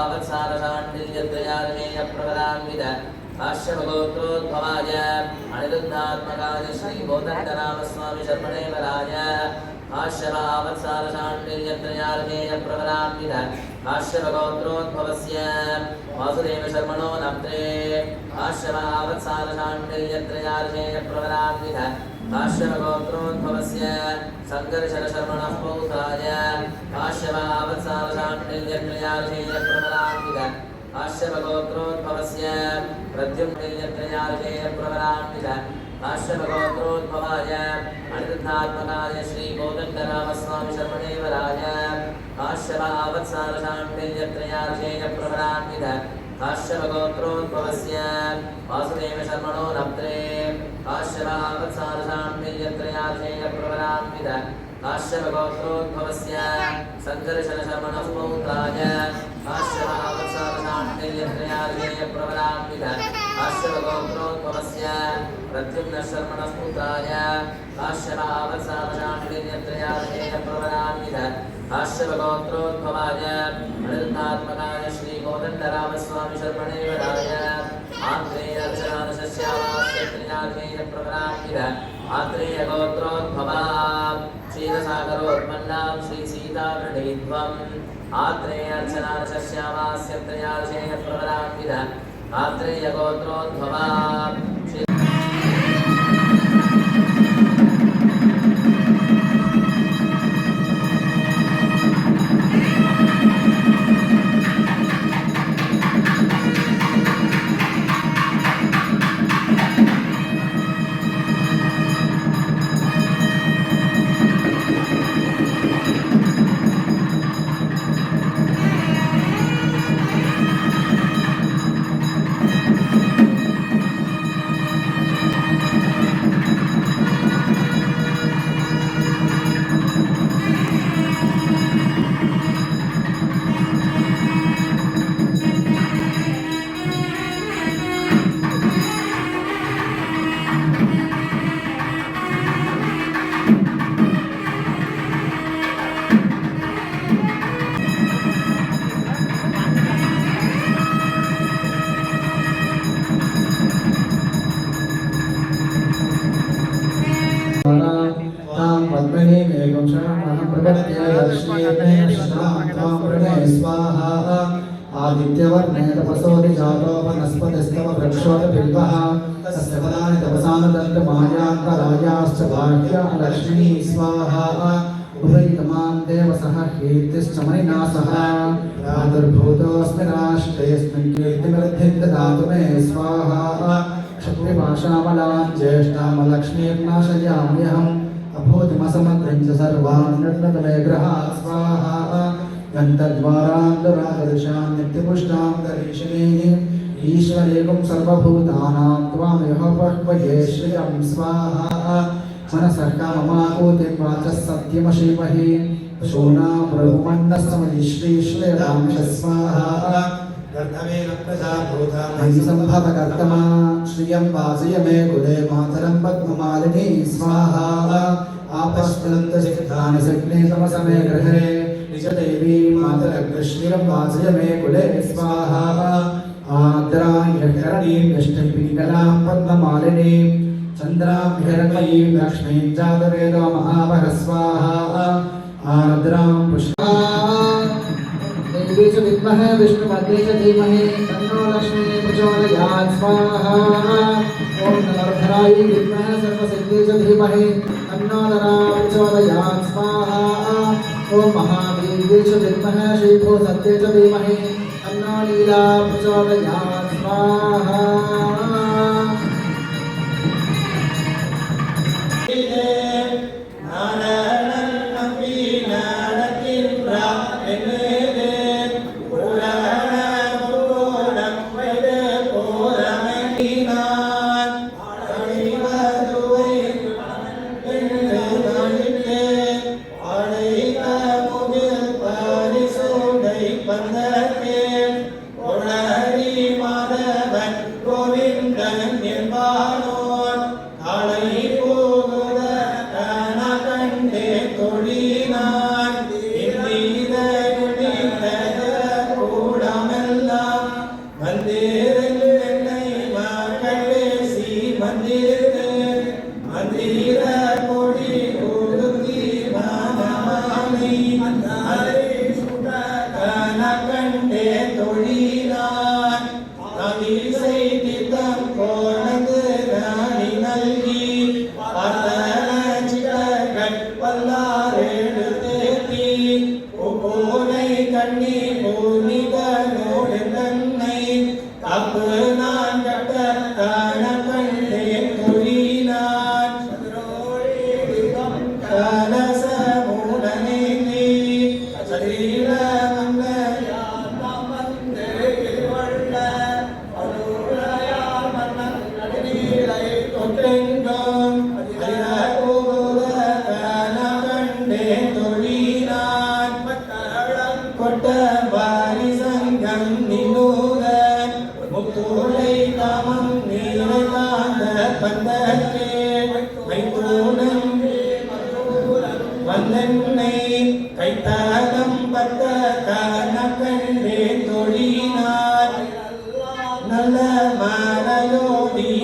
आवत्सारसाण्डिल्यत्रयार्मेयप्रपदान्वित भाष्यभगोत्रोद्भवाय अनिरुद्धात्मकाय श्रीभूतण्डरामस्वामि शर्मणेवराय भाष्यभगोत्रोद्भवस्य वासुदेवशर्मणो नप्त्रे भाष्यभावत्सारसाण्डिल्यत्रयार्मेयप्रपदान्वित भाष्यभावत्सारसाण्डिल्यत्रयार्मेयप्रवरान्वित भाष्यभगोत्रोद्भवस्य सङ्कर्षणशर्मणः पौत्राय भाष्यभावत्सारसाण्डिल्यत्रयार्मेयप्रवरान्वित भाष्यभगोत्रोद्भवस्य प्रद्युम्निल्यत्रयार्मेयप्रवरान्वित भाष्यभगोत्रोद्भवाय अनिरुद्धात्मकाय श्रीगोदण्डरामस्वामि शर्मणेवराय भाष्यभावत्सारसाण्डिल्यत्रयार्मेयप्रवरान्वित भाष्यभगोत्रोद्भवस्य वासुदेव शर्मणो नप्त्रे भाष्यभावत्सारसाण्डिल्यत्रयार्मेयप्रवरान्वित भाष्यभगोत्रोद्भवस्य सङ्कर्षणशर्मणः पौत्राय भाष्यभावत्सारसाण्डिल्यत्रयार्मेयप्रवरान्वित भाष्यभगोत्रोद्भवस्य प्रद्युम्नशर्मणः पुत्राय भाष्यभावत्सारसाण्डिल्यत्रयार्मेयप्रवरान्वित भाष्यभगोत्रोद्भवाय अनिरुद्धात्मकाय श्रीगोदण्डरामस्वामि शर्मणेवराय आत्रेयर्चनादशस्यावास्यत्रियार्मेयप्रवरान्वित आत्रेयगोत्रोद्भवा क्षीरसागरोत्पन्नां श्रीसीतावृणीध्वम् आत्रेयर्चनादशस्यावास्यत्रियार्षेयप्रवरान्वित आत्रेयगोत्रोद्भवा तपसोति जातो वनस्पतिस्तव वृक्षोदबिल्वः तस्य पदानि तपसानुदन्तमायान्तराजाश्च भाग्या लक्ष्मी स्वाहा। उभयितमान् देवसः कीर्तिश्च मणिना सह भ्रातुर्भूतोऽस्मि राष्ट्रेऽस्मिन् कीर्तिमृद्धिं ददातु मे स्वाहा। क्षत्रिपाशामलान् ज्येष्ठामलक्ष्मीर्नाशयाम्यहम्। अभूतिमसमग्रं च सर्वान् निर्णतमे ग्रहा स्वाहा। गन्तद्वारान्तरादृशां नित्यपुष्टां करीशिनीः ईश्वरेकं सर्वभूतानां त्वामेव बह्वये श्रियं स्वाहा। मनसः काममाकूतिं वाचः सत्यमशीमहि। शूनां रघुमण्डस्तमयि श्रीश्रेयां स्वाहा। सम्भवकर्तमा श्रियं वासय मे कुले मातरं पद्ममालिनी स्वाहा। आपश्चलन्तसिद्धानि सग्ने तमसमे गृहे। निजदेवी मातरग्रश्रियं वासय मे कुले स्वाहा आद्राह्यकरणीं यष्टिपिङ्गलां पद्ममालिनीं चन्द्रां हिरण्मयीं लक्ष्मीं जातवेदो महाभग स्वाहा आर्द्रां पुष्पा देवी च विद्महे विष्णुपत्नी च धीमहि तन्नो लक्ष्मी प्रचोदयात् स्वाहा ॐ नरधराय विद्महे सर्वसिद्धि च धीमहि तन्नो नरा प्रचोदयात् महादेवी च विद्महे श्रीभूसत्ये च धीमहि तन्नो लीला प्रचोदयात् स्वाहा மாதவன் கோவில்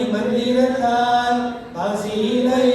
மந்திரத்தால் பசியிலை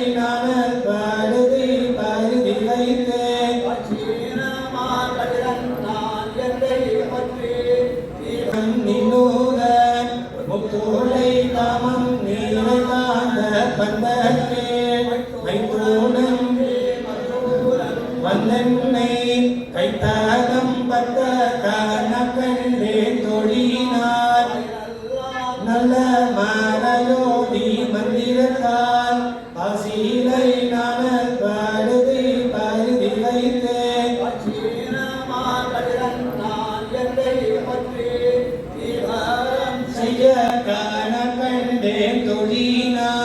Ventolina.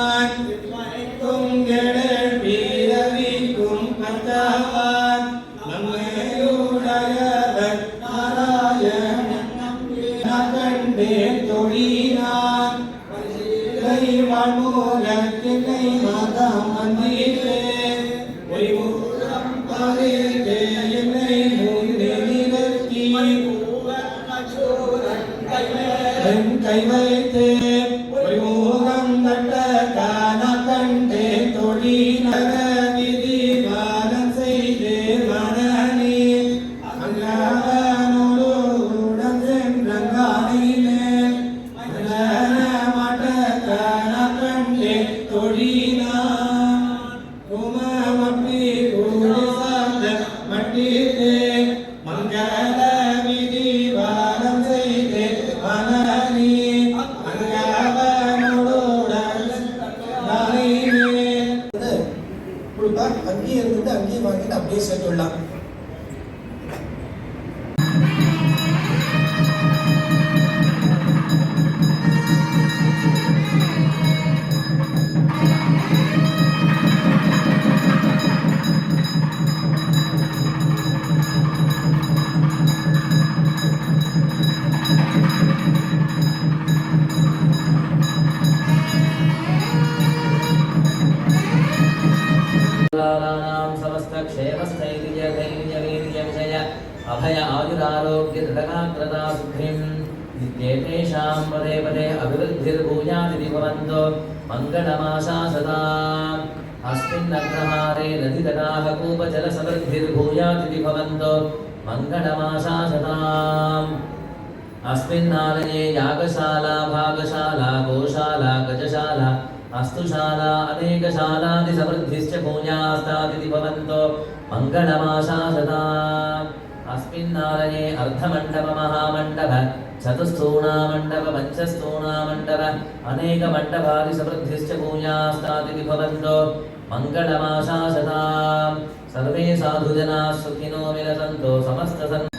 அங்கேயே இருந்துட்டு அங்கேயே வாங்கிட்டு அப்படியே சேர்த்துடலாம் तदा सिद्धिं इत्येतेषां पदे पदे अभिवृद्धिर्भूयादिति भवन्तो मङ्गलमाशा सदा अस्मिन्नग्रहारे नदीतडागकूपजलसमृद्धिर्भूयादिति भवन्तो मङ्गलमाशा सदा अस्मिन्नालये यागशाला भागशाला गोशाला गजशाला अस्तुशाला अनेकशालादिसमृद्धिश्च भूयास्तादिति भवन्तो मङ्गलमाशा सदा अस्मिन्नालये अर्धमण्डपमहामण्डप चतुस्थूणामण्डप पञ्चस्थूणामण्डप अनेकमण्डपादिसमृद्धिश्च पूजास्ताति विभवन्तो मङ्गलमाशासताम् सर्वे साधुजनाः सुखिनो विलसन्तो समस्तसन्